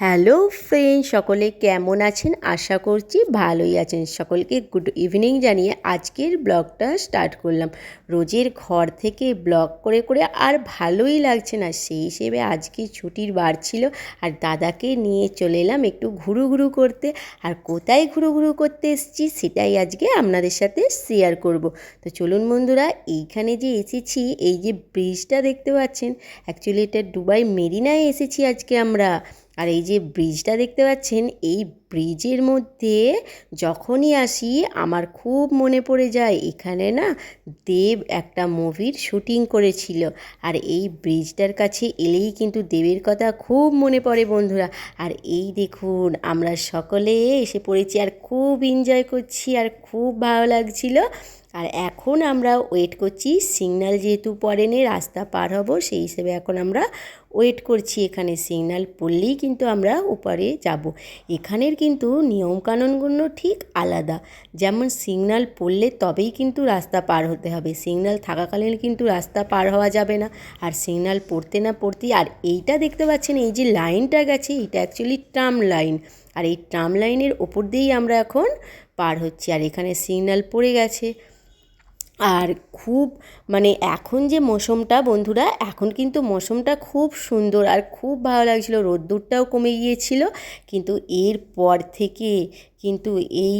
Hello friend, সকলে কেমন আছেন? আশা করছি ভালোই আছেন। সকলকে গুড ইভিনিং জানিয়ে আজকের ব্লগটা স্টার্ট করলাম। রোজের ঘর থেকে ব্লগ করে করে আর ভালোই লাগছে না। সেই হিসেবে আজকে ছুটির বার ছিল আর দাদাকে নিয়ে চলে এলাম একটু ঘুরু ঘুরু করতে। আর কোথায় ঘুরু ঘুরু করতে এসেছি সেটাই আজকে আপনাদের সাথে শেয়ার করব। তো চলুন বন্ধুরা, এইখানে যে এসেছি, এই যে ব্রিজটা দেখতে পাচ্ছেন অ্যাকচুয়ালি এটা দুবাই মেরিনায় এসেছি আজকে আমরা। আর এই যে ব্রিজটা দেখতে পাচ্ছেন এই ব্রিজের মধ্যে যখনই আসি, আমার খুব মনে পড়ে যায়, এখানে না দেব একটা মুভির শুটিং করেছিল। আর এই ব্রিজটার কাছে এলেই কিন্তু দেবের কথা খুব মনে পড়ে বন্ধুরা। আর এই দেখুন, আমরা সকলে এসে পড়েছি, আর খুব এনজয় করছি, আর খুব ভালো লাগছিল। আর এখন আমরা ওয়েট করছি সিগনাল যেহেতু পড়েনি রাস্তা পার হব, সেই হিসেবে এখন আমরা ওয়েট করছি। এখানে সিগনাল পড়লেই কিন্তু আমরা উপরে যাব। এখানের কিন্তু নিয়মকানুনগুলো ঠিক আলাদা। যেমন সিগনাল পড়লে তবেই কিন্তু রাস্তা পার হতে হবে। সিগনাল থাকাকালীন কিন্তু রাস্তা পার হওয়া যাবে না। আর সিগনাল পড়তে না পড়তেই, আর এইটা দেখতে পাচ্ছেন, এই যে লাইনটা গেছে, এটা অ্যাকচুয়ালি ট্রাম লাইন আর এই ট্রাম লাইনের ওপর দিয়েই আমরা এখন পার হচ্ছি। আর এখানে সিগনাল পড়ে গেছে। আর খুব মানে এখন যে মৌসুমটা বন্ধুরা, এখন কিন্তু মৌসুমটা খুব সুন্দর আর খুব ভালো লাগছিল। রোদ্দুরটাও কমে গিয়েছিল, কিন্তু এর পর থেকে কিন্তু এই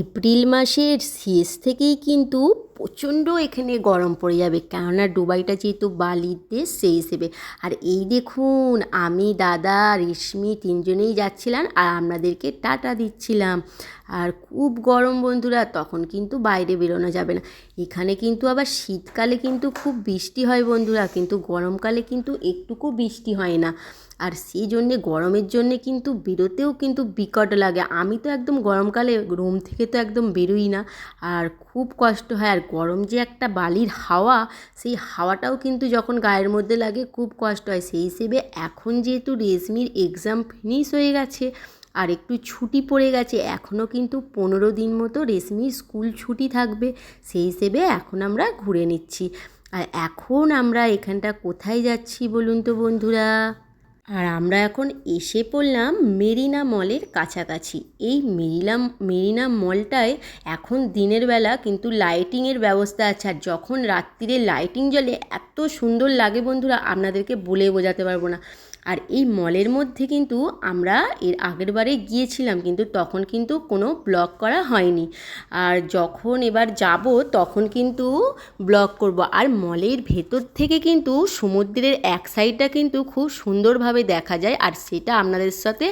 এপ্রিল মাসের শেষ থেকেই কিন্তু প্রচণ্ড এখানে গরম পড়ে যাবে। কেননা ডুবাইটা যেহেতু বালির দেশ, সেই হিসেবে। আর এই দেখুন, আমি, দাদা, রেশমি তিনজনেই যাচ্ছিলাম আর আপনাদেরকে টাটা দিচ্ছিলাম। আর খুব গরম বন্ধুরা, তখন কিন্তু বাইরে বেরোনো যাবে না। এখানে কিন্তু আবার শীতকালে কিন্তু খুব বৃষ্টি হয় বন্ধুরা, কিন্তু গরমকালে কিন্তু একটুকু বৃষ্টি হয় না। আর সেই জন্যে, গরমের জন্যে কিন্তু বেরোতেও কিন্তু বিকট লাগে। আমি তো একদম গরমকালে রুম থেকে তো একদম বেরোই না। আর খুব কষ্ট হয়। আর গরম যে একটা বালির হাওয়া, সেই হাওয়াটাও কিন্তু যখন গায়ের মধ্যে লাগে, খুব কষ্ট হয়। সেই হিসেবে এখন যেহেতু রেশমির এক্সাম ফিনিশ হয়ে গেছে আর একটু ছুটি পড়ে গেছে, এখনও কিন্তু পনেরো দিন মতো রেশমির স্কুল ছুটি থাকবে। সেই হিসেবে এখন আমরা ঘুরে নিচ্ছি। আর এখন আমরা এখানটা কোথায় যাচ্ছি বলুন তো বন্ধুরা? আর আমরা এখন এসে পড়লাম মেরিনা মলের কাছাকাছি। এই মেরিনা মেরিনা মলটায় এখন দিনের বেলা কিন্তু লাইটিংয়ের ব্যবস্থা আছে। আর যখন রাত্রিরে লাইটিং জ্বলে, এত সুন্দর লাগে বন্ধুরা, আপনাদেরকে বলে বোঝাতে পারব না। আর এই মলের মধ্যে কিন্তু আমরা এর আগের বারে গিয়েছিলাম, কিন্তু তখন কিন্তু কোনো ব্লগ করা হয়নি। আর যখন এবার যাব, তখন কিন্তু ব্লগ করব। আর মলের ভেতর থেকে কিন্তু সমুদ্রের এক সাইডটা কিন্তু খুব সুন্দরভাবে দেখা যায়, আর সেটা আপনাদের সাথে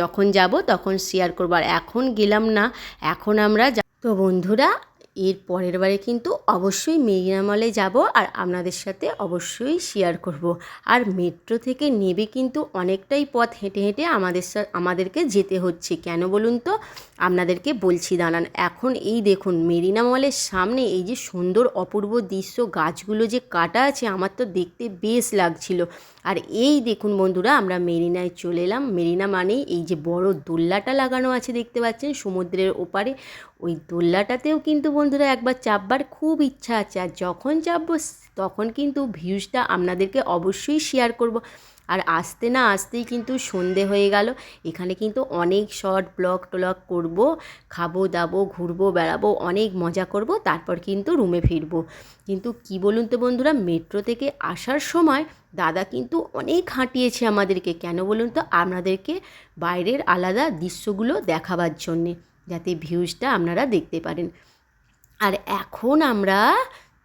যখন যাব, তখন শেয়ার করব। আর এখন গেলাম না, এখন আমরা তো বন্ধুরা এর পরের বারে কিন্তু অবশ্যই মেরিনা মলে যাব আর আপনাদের সাথে অবশ্যই শেয়ার করব। আর মেট্রো থেকে নেবে কিন্তু অনেকটাই পথ হেঁটে হেঁটে আমাদের আমাদেরকে যেতে হচ্ছে। কেন বলুন তো? আপনাদেরকে বলছি, দাঁড়ান। এখন এই দেখুন, মেরিনা মলের সামনে এই যে সুন্দর অপূর্ব দৃশ্য, গাছগুলো যে কাটা আছে, আমার তো দেখতে বেশ লাগছিল। আর এই দেখুন বন্ধুরা, আমরা মেরিনায় চলে এলাম। মেরিনা মানেই এই যে বড় দোল্লাটা লাগানো আছে, দেখতে পাচ্ছেন, সমুদ্রের ওপারে। ওই দোল্লাটাতেও কিন্তু বন্ধুরা একবার চাপবার খুব ইচ্ছা আছে, আর যখন চাপবো তখন কিন্তু ভিউজটা আপনাদেরকে অবশ্যই শেয়ার করব। আর আসতে না আসতেই কিন্তু সন্ধে হয়ে গেল, এখানে কিন্তু অনেক শর্ট ব্লগ টলগ করব, খাব, দাবো, ঘুরবো, বেড়াবো, অনেক মজা করব, তারপর কিন্তু রুমে ফিরবো। কিন্তু কি বলুন তো বন্ধুরা মেট্রো থেকে আসার সময় দাদা কিন্তু অনেক হাঁটিয়েছে আমাদেরকে, কেন বলুন তো? আপনাদেরকে বাইরের আলাদা দৃশ্যগুলো দেখাবার জন্যে। যাতে ভিউজটা আপনারা দেখতে পারেন। আর এখন আমরা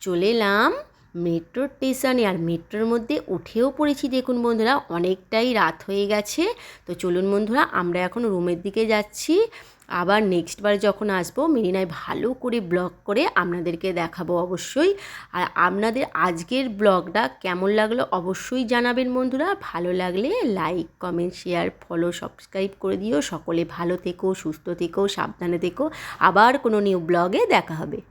চলে এলাম মেট্রো স্টেশনে। আর মেট্রোর মধ্যে উঠেও পড়েছি দেখুন বন্ধুরা, অনেকটাই রাত হয়ে গেছে। তো চলুন বন্ধুরা, আমরা এখন রুমের দিকে যাচ্ছি। আবার নেক্সট বার যখন আসব, মেরিনায় ভালো করে ব্লগ করে আপনাদেরকে দেখাবো অবশ্যই। আর আপনাদের আজকের ব্লগটা কেমন লাগল অবশ্যই জানাবেন বন্ধুরা। ভালো লাগলে like comment share follow subscribe করে দিও। সকলে ভালো থেকো, সুস্থ থেকো, সাবধানে থেকো। আবার কোনো নিউ ব্লগে দেখা হবে।